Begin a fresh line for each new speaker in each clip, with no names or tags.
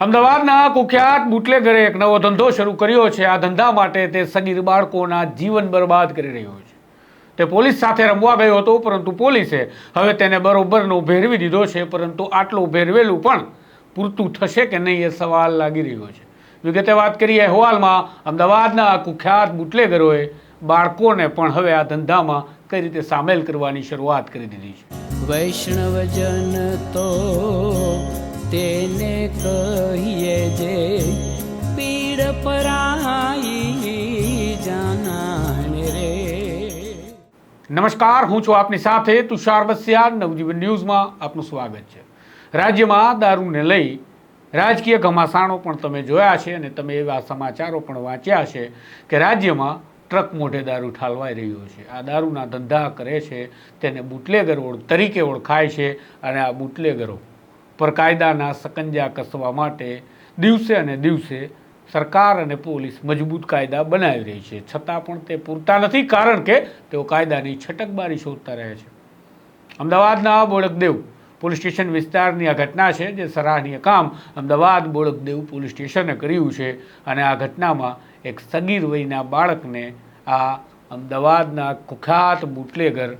અમદાવાદના કુખ્યાત બુટલેગરે એક નવો ધંધો શરૂ કર્યો છે. આ ધંધા માટે તે સગીર બાળકોના જીવન બરબાદ કરી રહ્યો છે. તે પોલીસ સાથે રમવા ગયો હતો, પરંતુ પોલીસે હવે તેને બરોબરનો ભેરવી દીધો છે, પરંતુ આટલું ભેરવેલું પણ પૂરતું થશે કે નહીં એ સવાલ લાગી રહ્યો છે. વિગતે વાત કરીએ, અહેવાલમાં અમદાવાદના કુખ્યાત બુટલેગરોએ બાળકોને પણ હવે આ ધંધામાં કઈ રીતે સામેલ કરવાની શરૂઆત કરી દીધી છે.
વૈષ્ણવજન તો તેને કહીએ જે પીડ પરાઈ જાનાને રે.
નમસ્કાર, હું છું આપની સાથે તુષાર બસિયા નવજીવન ન્યૂઝમાં આપનું સ્વાગત છે. રાજ્યમાં દારૂને લઈ રાજકીય ઘમાસાણો પણ તમે જોયા છે અને તમે એવા સમાચારો પણ વાંચ્યા છે કે રાજ્યમાં ટ્રક મોઢે દારૂ ઠાલવાઈ રહ્યો છે. આ દારૂના ધંધા કરે છે, તેને બુટલેગર તરીકે ઓળખાય છે અને આ બુટલેગરો પર કાયદાના સકંજા કસવા માટે દિવસે અને દિવસે સરકાર અને પોલીસ મજબૂત કાયદા બનાવી રહી છે. છતાં પણ તે પૂરતા નથી, કારણ કે તેઓ કાયદાની છટકબારી શોધતા રહે છે. અમદાવાદના બોળકદેવ પોલીસ સ્ટેશન વિસ્તારની આ ઘટના છે, જે સરાહનીય કામ અમદાવાદ બોળકદેવ પોલીસ સ્ટેશને કર્યું છે અને આ ઘટનામાં એક સગીર વયના બાળકને આ અમદાવાદના કુખ્યાત બુટલેગર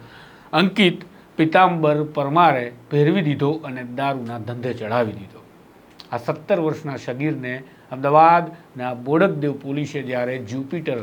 અંકિત પિતાંબર પરમારે ભેરવી દીધો અને દારૂના ધંધે ચડાવી દીધો. આ સત્તર વર્ષના સગીરને અમદાવાદના બોડકદેવ પોલીસે જ્યારે જ્યુપિટર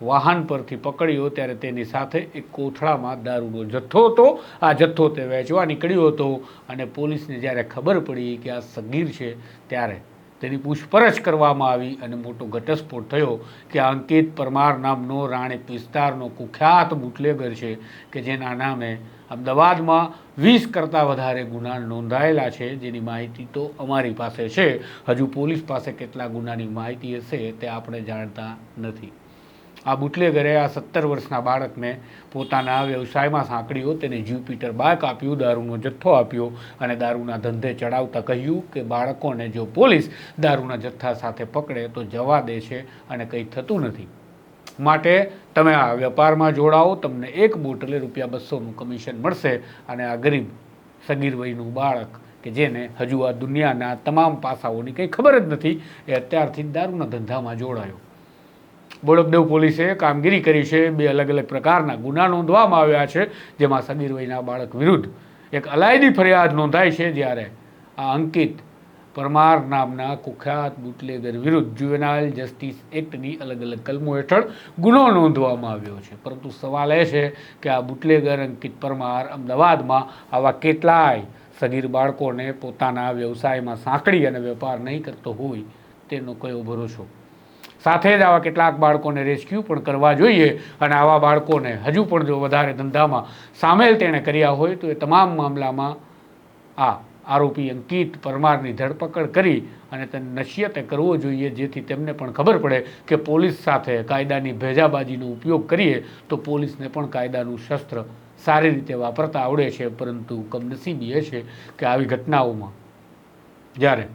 વાહન પરથી પકડ્યો ત્યારે તેની સાથે એક કોથળામાં દારૂનો જથ્થો હતો. આ જથ્થો તે વેચવા નીકળ્યો હતો અને પોલીસને જ્યારે ખબર પડી કે આ સગીર છે ત્યારે તેની પૂછપરછ કરવામાં આવી અને મોટો ઘટસ્ફોટ થયો કે અંકિત પરમાર નામનો રાણીપ વિસ્તારનો કુખ્યાત બુટલેગર છે કે જેના નામે અમદાવાદમાં વીસ કરતાં વધારે ગુના નોંધાયેલા છે, જેની માહિતી તો અમારી પાસે છે. હજુ પોલીસ પાસે કેટલા ગુનાની માહિતી હશે તે આપણે જાણતા નથી. આ બુટલેગરે આ સત્તર વર્ષના બાળકને પોતાના વ્યવસાયમાં સાંકળ્યો, તેને જ્યુપિટર બાઇક આપ્યું, દારૂનો જથ્થો આપ્યો અને દારૂના ધંધે ચડાવતા કહ્યું કે બાળકોને જો પોલીસ દારૂના જથ્થા સાથે પકડે તો જવા દે છે અને કંઈ થતું નથી. માટે તમે આ વેપારમાં જોડાઓ, તમને એક બોટલે રૂપિયા બસોનું કમિશન મળશે અને આ ગરીબ સગીર વયનું બાળક કે જેને હજુ આ દુનિયાના તમામ પાસાઓની કંઈ ખબર જ નથી, એ અત્યારથી દારૂના ધંધામાં જોડાયો. બોડકદેવ પોલીસે કામગીરી કરી છે, બે અલગ અલગ પ્રકારના ગુના નોંધવામાં આવ્યા છે, જેમાં સગીર વયના બાળક વિરુદ્ધ એક અલાયદી ફરિયાદ નોંધાઈ છે, જ્યારે આ અંકિત પરમાર નામના કુખ્યાત બુટલેગર વિરુદ્ધ જુવેનાઇલ જસ્ટિસ એક્ટની અલગ અલગ કલમો હેઠળ ગુનો નોંધવામાં આવ્યો છે. પરંતુ સવાલ એ છે કે આ બુટલેગર અંકિત પરમાર અમદાવાદમાં આવા કેટલાય સગીર બાળકોને પોતાના વ્યવસાયમાં સાંકળી અને વેપાર નહીં કરતો હોય તેનો કયો ભરોસો? સાથે જ આવા કેટલાક બાળકોને રેસ્ક્યુ પણ કરવા જોઈએ અને આવા બાળકોને હજુ પણ જો વધારે ધંધામાં સામેલ તેણે કર્યા હોય તો એ તમામ મામલામાં આ આરોપી અંકિત પરમારની ધરપકડ કરી અને તેને નશીયતે કરવો જોઈએ, જેથી તેમને પણ ખબર પડે કે પોલીસ સાથે કાયદાની ભેજાબાજીનો ઉપયોગ કરીએ તો પોલીસને પણ કાયદાનું શસ્ત્ર સારી રીતે વાપરતા આવડે છે. પરંતુ કમનસીબી એ છે કે આવી ઘટનાઓમાં જ્યારે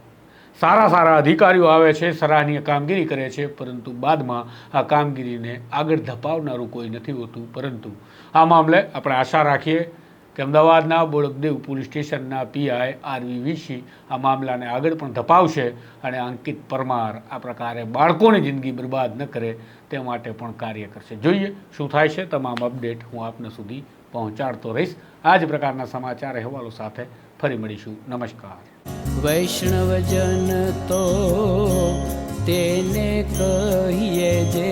સારા સારા અધિકારીઓ આવે છે, સરાહનીય કામગીરી કરે છે, પરંતુ બાદમાં આ કામગીરીને આગળ ધપાવનારું કોઈ નથી હોતું. પરંતુ આ મામલે આપણે આશા રાખીએ કે અમદાવાદના બોળકદેવ પોલીસ સ્ટેશનના પીઆઈ આરવી વિશી આ મામલાને આગળ પણ ધપાવશે અને અંકિત પરમાર આ પ્રકારે બાળકોની જિંદગી બરબાદ ન કરે તે માટે પણ કાર્ય કરશે. જોઈએ શું થાય છે તમામ અપડેટ હું આપને સુધી પહોંચાડતો રહીશ. આ જ પ્રકારના સમાચાર અહેવાલો સાથે ફરી મળીશું. નમસ્કાર.
વૈષ્ણવજન તો તેને કહીએ જે